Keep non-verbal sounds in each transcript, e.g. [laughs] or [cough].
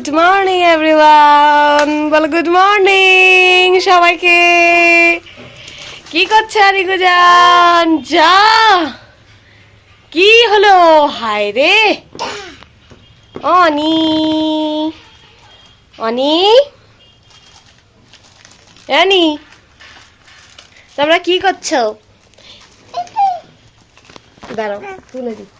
Good morning everyone বলো good morning সবাইকে। কি করছে আরিগুজান? যা! কি হলো? হায় রে! অনি। অনি? অনি? তোমরা কি করছ? দাঁড়াও, তুলে দিই।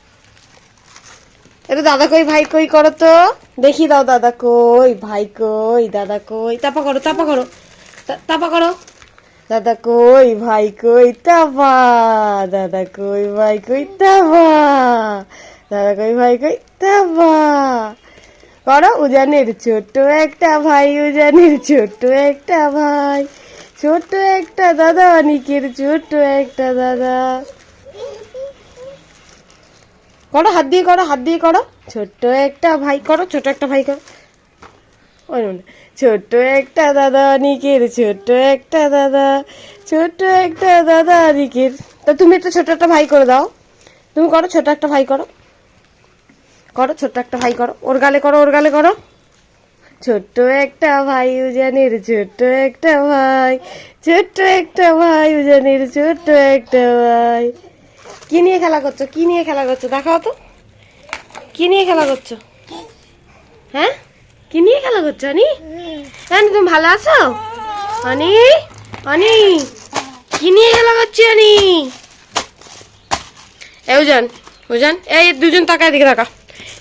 এটা দাদা কই, ভাই কই করো তো? দেখি দাও, দাদা কই, ভাই কই, দাদা কই। তাপা করো তাপা করো। তাপা করো। দাদা কই, ভাই কই, তাপা। দাদা কই, ভাই কই, তাপা। দাদা কই, ভাই কই, তাপা। করো, উজানের ছোট্ট একটা ভাই, উজানের ছোট্ট একটা ভাই। ছোট্ট একটা দাদা অনিকের ছোট্ট একটা দাদা। করো হাত দিয়ে করো হাত দিয়ে করো ছোট্ট একটা ভাই করো ছোট একটা ভাই করো ওই ছোট্ট একটা দাদা অনিকের ছোট্ট একটা দাদা ছোট্ট একটা দাদা অনিকের তা তুমি একটা ছোট একটা ভাই করে দাও তুমি করো ছোট একটা ভাই করো করো ছোট্ট একটা ভাই করো ওর গালে করো ওর গালে করো ছোট্ট একটা ভাই উজানের ছোট্ট একটা ভাই ছোট্ট একটা ভাই উজানের ছোট্ট একটা ভাই কি নিয়ে খেলা করছ? কি নিয়ে খেলা করছ? দেখাও তো। কি নিয়ে খেলা করছ? হ্যাঁ? কি নিয়ে খেলা করছ, অনি? অনি, তুমি ভালো আছো? অনি অনি, কি নিয়ে খেলা করছি, অনি? এই উজান উজান এই দুজন তাকা এদিকে তাকা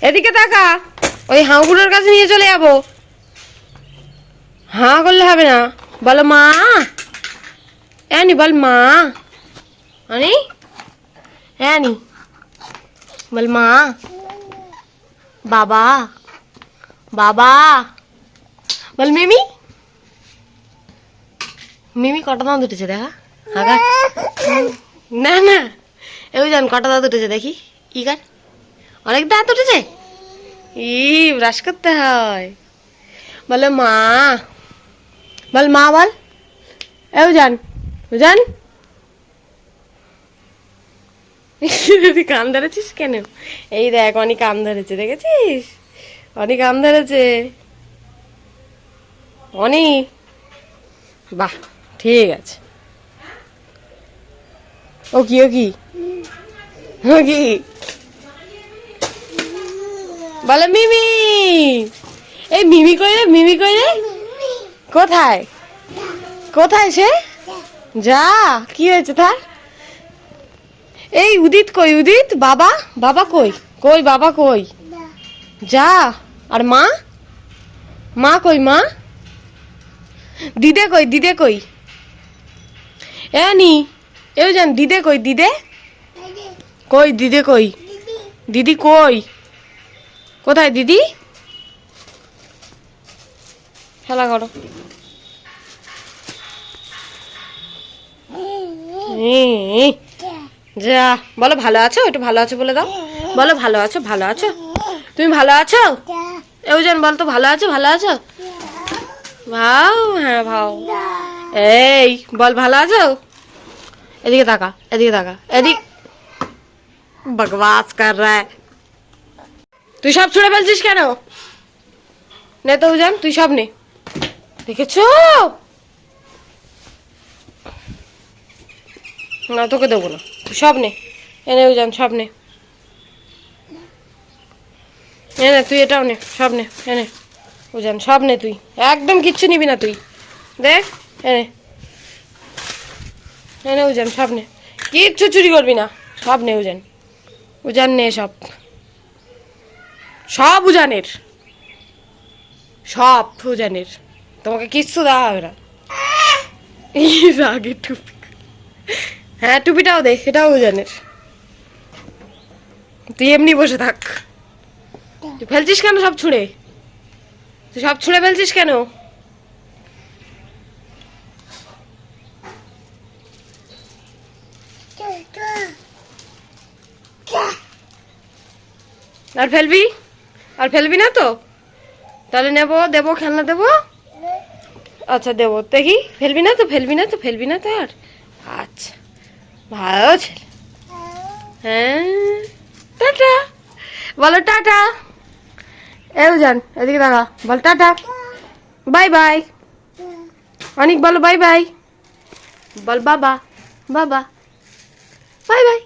এদিকে তাকা। ওই হাঁগুলোর কাছে নিয়ে চলে যাব। হাঁ করলে হবে না। বলো মা। এনি বল মা। অনি? অ্যানি বল মা বাবা বাবা বল মিমি কটা দাঁত উঠেছে দেখা? হাগা না না। এই জান, কটা দাঁত উঠেছে দেখি। কি কার অনেক দাঁত উঠেছে? ই ব্রাশ করতে হয়। বলে, মা। বল মা, বল। এও জান জান। তুই কান ধরেছিস কেন? এই দেখ, অনেক কান ধরেছে, দেখেছিস? অনেক কান ধরেছে। অনি বাহ, ঠিক আছে। ও কি ও কি? ও কি? বলো, মিমি! এই মিমি কই রে, মিমি কই রে? কোথায়? কোথায় সে? যা, কি হয়েছে তার এই উদিত কই উদিত? বাবা? বাবা কই? কই বাবা কই? যা। আর মা? মা কই মা? দিদে কই দিদে কই? এ নি এও জান দিদে কই দিদে? কই দিদে কই? দিদি। কই? কোথায় দিদি? খেলা করো। যা বলো ভালো আছো? একটু ভালো আছো বলে দাও। বলো ভালো আছো ভালো আছো? তুমি ভালো আছো? এউজন বল তো ভালো আছো ভালো আছো? ভাও হ্যাঁ ভাও। এই বল ভালো আছো? এদিকে তাকা এদিকে তাকা এদিক। বকবাস কর রা। है। তুই সব ছুঁড়ে ফেলছিস কেন? নে তো উজান তুই সব নে। দেখেছ? না, তোকে দেবো না। সব নে। এনে উজান সব নে। এনে তুই এটাও নে, সব নে এনে উজান সব নে তুই। একদম কিচ্ছু নিবি না তুই। দেখ এনে এনে উজান সব নে। কিচ্ছু চুরি করবি না। সব নে উজান উজান নে সব। সব উজানের সব উজানের তোমাকে কিচ্ছু দেওয়া হবে না। এই রাগে টুপি। হ্যাঁ টুপিটাও দে সেটাও উজানের তুই এমনি বসে থাক। তুই ফেলছিস কেন সব ছুঁড়ে? তুই সব ছুঁড়ে ফেলছিস কেন? আর ফেলবি? আর ফেলবি না তো? তাহলে নেব, দেবো, খেলনা দেবো? আচ্ছা দেবো। দেখি, ফেলবি না তো, ফেলবি না তো, ফেলবি না তো আর? ভালো ছেলে হ্যাঁ টাটা। বলো টাটা। এও যান এদিকে দেখা বল টাটা। Bye bye. অনেক বলো বাই বাই। বল বাবা বাবা। Bye bye.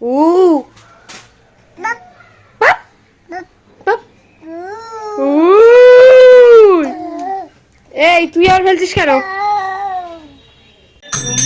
উ। এই তুই আর ফেলছিস কেন?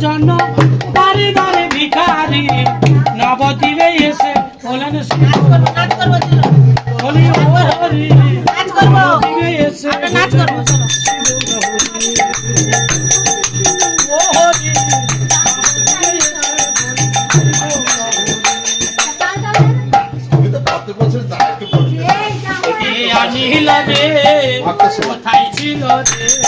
জন্য বারে বারে ভিখারি নবদ্বীপে এসে হলেন হরি হরি নবদ্বীপে এসে ও হরি এ আনিল কোথায় ছিল রে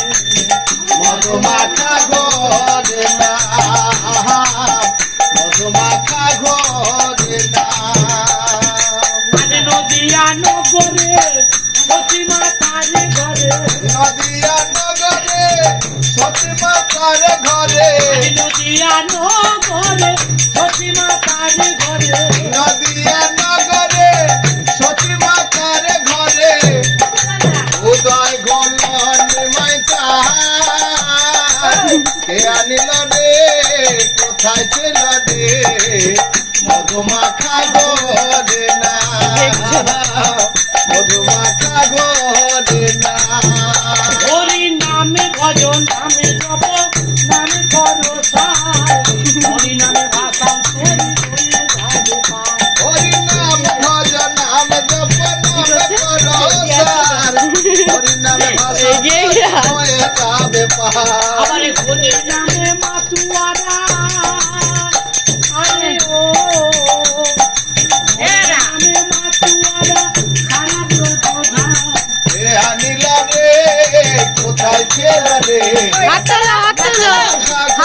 Jabba. [laughs]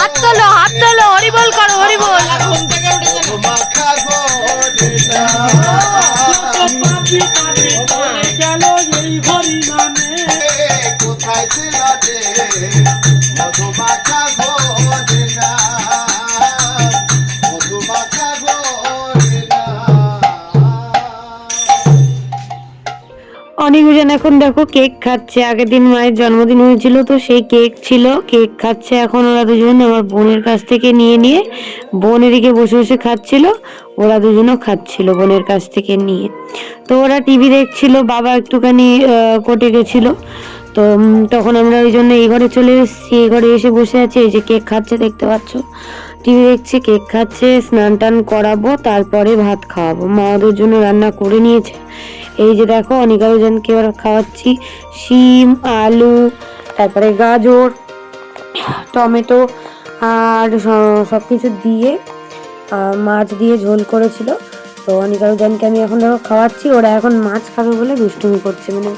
হাত তোলো হাত তোলো হরিবল করো হরিবল অনিকুজন এখন দেখো কেক খাচ্ছে। আগের দিন মায়ের জন্মদিন হয়েছিল, তো সেই কেক ছিল, কেক খাচ্ছে এখন ওরা দুজন। আমার বোনের কাছ থেকে নিয়ে নিয়ে বোন এদিকে বসে বসে খাচ্ছিল, ওরা দুজনও খাচ্ছিল বোনের কাছ থেকে নিয়ে। তো ওরা টিভি দেখছিল, বাবা একটুখানি কোর্টে গেছিল। তো তখন আমরা ওই জন্য এই ঘরে চলে এসেছি। এই ঘরে এসে বসে আছি, এই যে কেক খাচ্ছে দেখতে পাচ্ছ। টিভি দেখছে, কেক খাচ্ছে, স্নান টান করাবো, তারপরে ভাত খাওয়াবো। মা ওদের জন্য রান্না করে নিয়েছে। এই যে দেখো অনিকারজনকে এবার খাওয়াচ্ছি। শিম, আলু, তারপরে গাজর, টমেটো আর সব কিছু দিয়ে মাছ দিয়ে ঝোল করেছিল। তো অনিকারজনকে আমি এখন দেখো খাওয়াচ্ছি। ওরা এখন মাছ খাবে বলে দুষ্টুমি করছে। মানে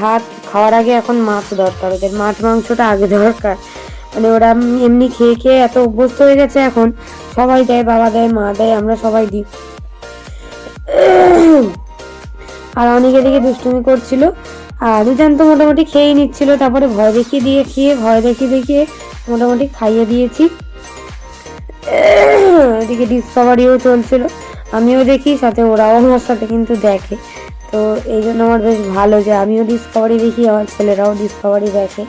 ভাত খাওয়ার আগে এখন মাছ দরকার। ওদের মাছ, মাংসটা আগে দরকার। মানে ওরা এমনি খেয়ে খেয়ে এত অভ্যস্ত হয়ে গেছে এখন। সবাই দেয়, বাবা দেয়, মা দেয়, আমরা সবাই দিই। আর অনেক এদিকে দুষ্টুমি করছিল। আর দুজন তো মোটামুটি খেয়েই নিচ্ছিল, তারপরে ভয় দেখিয়ে দিয়ে খেয়ে, ভয় দেখিয়ে দেখিয়ে মোটামুটি খাইয়ে দিয়েছি। এদিকে ডিসকভারিও চলছিল, আমিও দেখি, সাথে ওরাও আমার সাথে কিন্তু দেখে। তো এই জন্য আমার বেশ ভালো যে আমিও ডিসকভারি দেখি, আমার ছেলেরাও ডিসকভারি দেখে।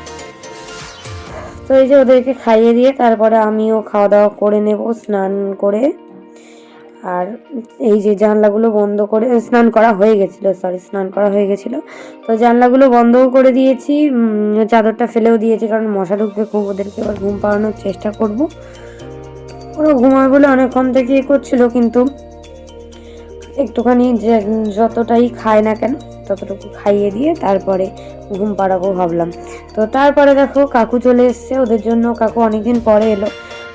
তো এই যে ওদেরকে খাইয়ে দিয়ে, তারপরে আমিও খাওয়া দাওয়া করে নেব, স্নান করে। আর এই যে জানলাগুলো বন্ধ করে স্নান করা হয়ে গেছিল সরি স্নান করা হয়ে গেছিল। তো জানলাগুলো বন্ধও করে দিয়েছি চাদরটা ফেলেও দিয়েছি, কারণ মশা ঢুকবে, খুব ওদেরকে এবার ঘুম পাড়ানোর চেষ্টা করব। ওরা ঘুমায় বলে অনেকক্ষণ থেকে এ করছিল, কিন্তু একটুখানি যে, যতটাই খায় না কেন, ততটুকু খাইয়ে দিয়ে তারপরে ঘুম পাড়াবো ভাবলাম। তো তারপরে দেখো কাকু চলে এসছে, ওদের জন্য কাকু অনেকদিন পরে এলো।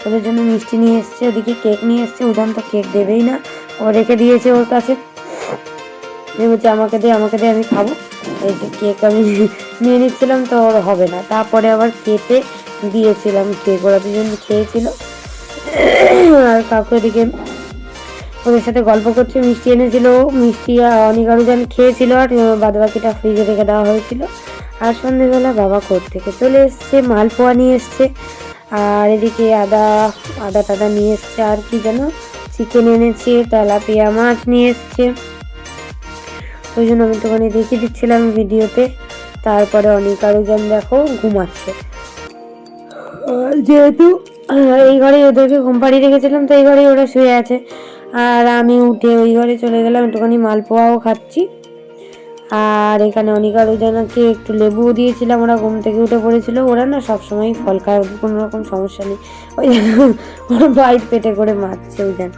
ওদের জন্য মিষ্টি নিয়ে এসছে, ওদিকে কেক নিয়ে এসছে, উদান তো কেক দেবেই না। ও রেখে দিয়েছে ওর কাছে। বলছে, আমাকে দে আমাকে দে, আমি খাব। এই যে কেক আমি [laughs] নিয়ে নিচ্ছিলাম তো ওর হবে না। তারপরে আবার কেটে দিয়েছিলাম কেক ওরা দুজন খেয়েছিল। আর কাকু এদিকে ওদের সাথে গল্প করছে, মিষ্টি এনেছিল। মিষ্টি অনেক যেন খেয়েছিল আর বাদ বাকিটা ফ্রিজে রেখে দেওয়া হয়েছিল। আর সন্ধ্যেবেলা বাবা কোর্ট থেকে চলে এসছে, মালপোয়া নিয়ে এসছে। আর এদিকে আদা আদা টাদা নিয়ে এসছে, আর কি যেন চিকেন এনেছে, তেলাপিয়া মাছ নিয়ে এসছে। ওই জন্য আমি তোখানে দেখিয়ে দিচ্ছিলাম ভিডিওতে। তারপরে অনেক আরও জন দেখো ঘুমাচ্ছে। যেহেতু এই ঘরে ওদেরকে ঘুম পাড়িয়ে রেখেছিলাম, তো এই ঘরে ওরা শুয়ে আছে। আর আমি উঠে ওই ঘরে চলে গেলাম, একটুখানি মালপোয়াও খাচ্ছি। আর এখানে অনিকা রোজানাকে একটু লেবুও দিয়েছিলাম, ওরা ঘুম থেকে উঠে পড়েছিল। ওরা না সবসময় ফল খায় কোনো রকম সমস্যা নেই। ওই [laughs] ওরা ভাই পেটে করে মারছে ওই দেন,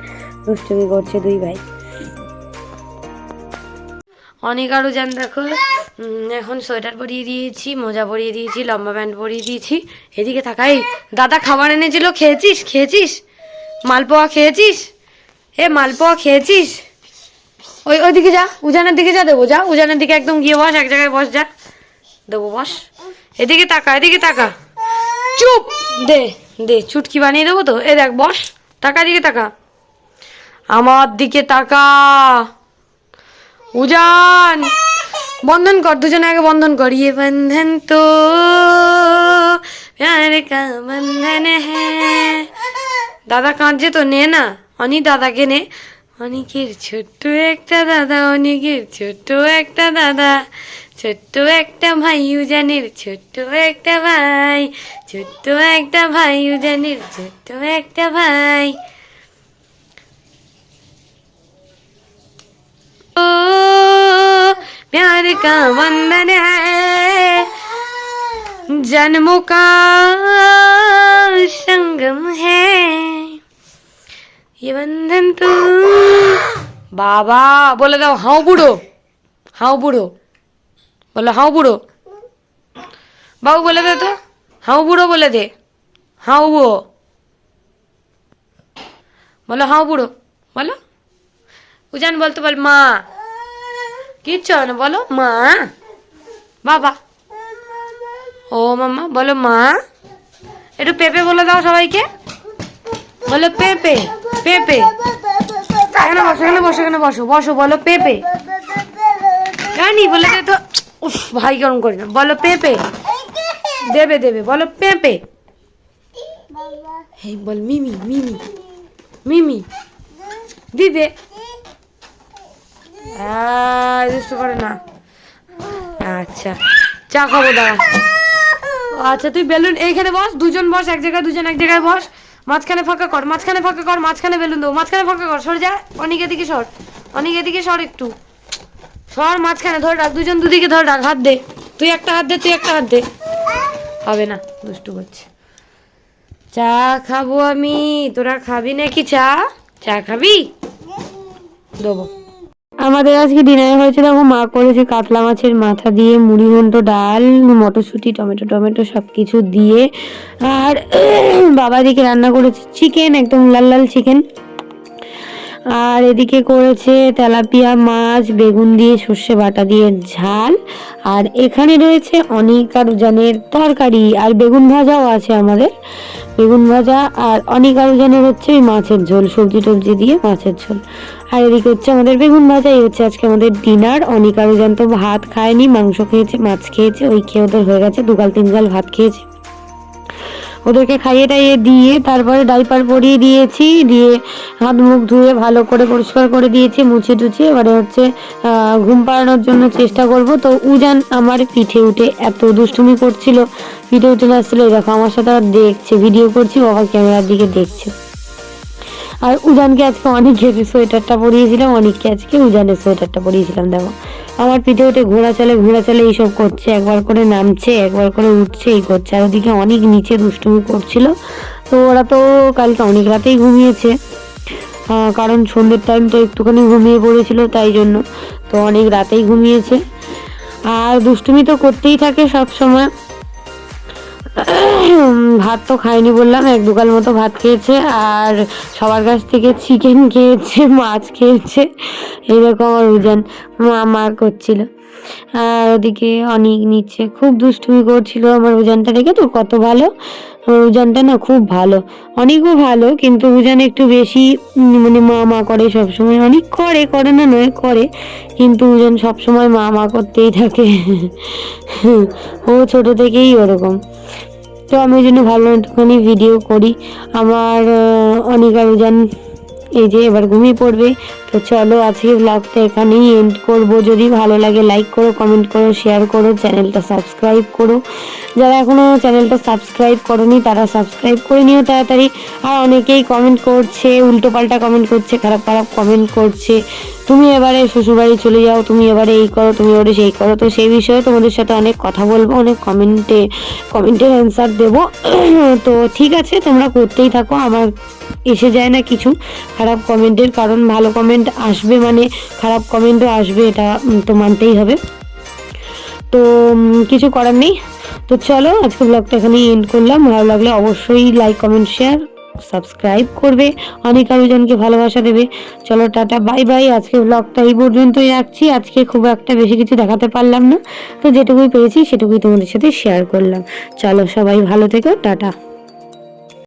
দুষ্টুমি করছে দুই ভাই। অনেক আরও যান দেখো এখন সোয়েটার পরিয়ে দিয়েছি, মোজা পরিয়ে দিয়েছি, লম্বা প্যান্ট পরিয়ে দিয়েছি। এদিকে থাকাই দাদা খাবার এনেছিল, খেয়েছিস? খেয়েছিস? মালপোয়া খেয়েছিস? এ মালপোয়া খেয়েছিস? ওই ওইদিকে যা, উজানের দিকে যা, দেবো, যা, উজানের দিকে একদম গিয়ে বস, এক জায়গায় বস, যা। দেবো, বস। এদিকে তাকা এদিকে তাকা। চুপ! দে দে, চুটকি বানিয়ে দেবো তো। এ দেখ, বস, তাকা, এদিকে তাকা। আমার দিকে তাকা। উজান! বন্ধন কর, দুজনে আগে বন্ধন কর। ইয়ে বন্ধন তো কা বন্ধন হ্যাঁ দাদা কাঁদছে তো, নে না। অনি দাদাকে নে। অনেকের ছোট্ট একটা দাদা অনেকের ছোট্ট একটা দাদা ছোট্ট একটা ভাই উজানের ছোট্ট একটা ভাই ছোট্ট একটা ভাই উজানের ছোট্ট একটা ভাই ओ प्यार का बंधन है जन्मों का संगम है ये बंधन तो বাবা বলে দাও হাও বুড়ো হাও বুড়ো বলো হাও বুড়ো বাবু বলে দে তো হাও বুড়ো বলে দে হাও বুড়ো বলো হাও বুড়ো বলো উজান বলতে বল মা কিচ্ছু হয় না বলো মা বাবা ও মাম্মা বলো মা একটু পেঁপে বলে দাও সবাইকে বলো পেঁপে পেঁপে। এখানে বসো এখানে বসো এখানে বসো বসো, বলো পেঁপে। জানি, বলে তো, উফ, ভাই গরম করি না। বলো পেঁপে। দেবে দেবে, বলো পেঁপে। হে বল মিমি মিমি মিমি। দিদে। দুষ্টু করে না। আচ্ছা চা খাব, দাঁড়া। আচ্ছা তুই বেলুন, এইখানে বস, দুজন বস, এক জায়গায়, দুজন এক জায়গায় বস। মাঝখানে ফাঁকা কর, মাঝখানে ফাঁকা কর, মাঝখানে বেলুন দেবো মাঝখানে ফাঁকা কর, সর যা, অনেক এদিকে সর, অনেক এদিকে সর একটু। সর মাঝখানে, ধর রাখ, দুজন দুদিকে ধর রাখ, হাত দে। তুই একটা হাত দে, তুই একটা হাত দে। হবে না, দুষ্টু করছে। চা খাব আমি, তোরা খাবি নাকি চা? চা খাবি? দেবো। আমাদের আজকে ডিনারে হয়েছিল দেখো মা করেছে কাতলা মাছের মাথা দিয়ে মুড়ি ঘন্ট ডাল, মটরশুঁটি, টমেটো টমেটো সব কিছু দিয়ে। আর বাবা দিকে রান্না করেছে চিকেন একদম লাল লাল চিকেন আর এদিকে করেছে তেলাপিয়া মাছ, বেগুন দিয়ে সর্ষে বাটা দিয়ে ঝাল। আর এখানে রয়েছে অনেক আর উজানের তরকারি, আর বেগুন ভাজাও আছে আমাদের। বেগুন ভাজা আর অনেক আর উজানের হচ্ছে ওই মাছের ঝোল, সবজি টবজি দিয়ে মাছের ঝোল। আর এদিকে হচ্ছে আমাদের বেগুন ভাজা, এই হচ্ছে আজকে আমাদের ডিনার। অনেক আর উজান তো ভাত খায়নি, মাংস খেয়েছে, মাছ খেয়েছে, ওই খেয়ে ওদের হয়ে গেছে, দুগাল তিন গাল ভাত খেয়েছে। ওদেরকে খাইয়ে টাইয়ে দিয়ে তারপরে ডাইপার পরিয়ে দিয়েছি, দিয়ে হাত মুখ ধুয়ে ভালো করে পরিষ্কার করে দিয়েছি, মুছে টুছে। এবারে হচ্ছে ঘুম পাড়ানোর জন্য চেষ্টা করব। তো উজান আমার পিঠে উঠে এত দুষ্টুমি করছিল, পিঠে উঠে আসছিল দেখো আমার সাথে আর দেখছে ভিডিও করছি, বাবা ক্যামেরার দিকে দেখছে। আর উজানকে আজকে অনেকের সোয়েটারটা পরিয়েছিলাম, অনেককে আজকে উজানের সোয়েটারটা পরিয়েছিলাম, দেখো। আমার পিঠে উঠে ঘোড়া চলে ঘোড়া চলে, এইসব করছে, একবার করে নামছে, একবার করে উঠছে, এই করছে। আর ওদিকে অনেক নিচে দুষ্টুমি করছিল। তো ওরা তো কালকে অনেক রাতেই ঘুমিয়েছে। কারণ সন্ধ্যের টাইম তো একটুখানি ঘুমিয়ে পড়েছিল, তাই জন্য তো অনেক রাতেই ঘুমিয়েছে। আর দুষ্টুমি তো করতেই থাকে সব সময় ভাত তো খায়নি বললাম, এক দুকাল মতো ভাত খেয়েছে আর সবার কাছ থেকে চিকেন খেয়েছে, মাছ খেয়েছে এইরকম আমার উজান মা মা করছিল। আর ওদিকে অনেক নিচ্ছে, খুব দুষ্টুমি করছিল আমার উজানটা, দেখে তো কত ভালো? উজানটা না খুব ভালো। অনেকও ভালো, কিন্তু উজান একটু বেশি মানে মা মা করে সবসময়। অনেক করে করে না নয়, করে, কিন্তু উজান সবসময় মা মা করতেই থাকে। ও ছোট থেকেই ওরকম। তো আমি ওই জন্য একটুখানি ভিডিও করি। আমার অনিকা উজান এই যে এবার ঘুমিয়ে পড়বে। তো চলো আজকে ব্লগটা এখানেই এন্ড করব। যদি ভালো লাগে লাইক করো কমেন্ট করো শেয়ার করো চ্যানেলটা সাবস্ক্রাইব করো। যারা এখনও চ্যানেলটা সাবস্ক্রাইব করনি, তারা সাবস্ক্রাইব করে নিও তাড়াতাড়ি। আর অনেকেই কমেন্ট করছে উল্টো পাল্টা কমেন্ট করছে, খারাপ খারাপ কমেন্ট করছে। তুমি এবারে শ্বশুরবাড়ি চলে যাও, তুমি এবারে এই করো, তুমি এবারে সেই করো। তো সেই বিষয়ে তোমাদের সাথে অনেক কথা বলব, অনেক কমেন্টে কমেন্টের অ্যান্সার দেবো। [clears throat] তো ঠিক আছে, তোমরা করতেই থাকো। আমার এসে যায় না কিছু। খারাপ কমেন্টের কারণ, ভালো কমেন্ট আসবে মানে খারাপ কমেন্টও আসবে, এটা তো মানতেই হবে। তো কিছু করার নেই। তো চলো আজকে ব্লগটা এখানেই এন্ড করলাম। ভালো লাগলে অবশ্যই লাইক কমেন্ট শেয়ার সাবস্ক্রাইব করবে। অনেক আরও জনকে ভালোবাসা দেবে। চলো, টাটা বাই বাই আজকে ব্লগটা এই পর্যন্তই রাখছি। আজকে খুব একটা বেশি কিছু দেখাতে পারলাম না। তো যেটুকুই পেয়েছি সেটুকুই তোমাদের সাথে শেয়ার করলাম। চলো, সবাই ভালো থেকো। টাটা।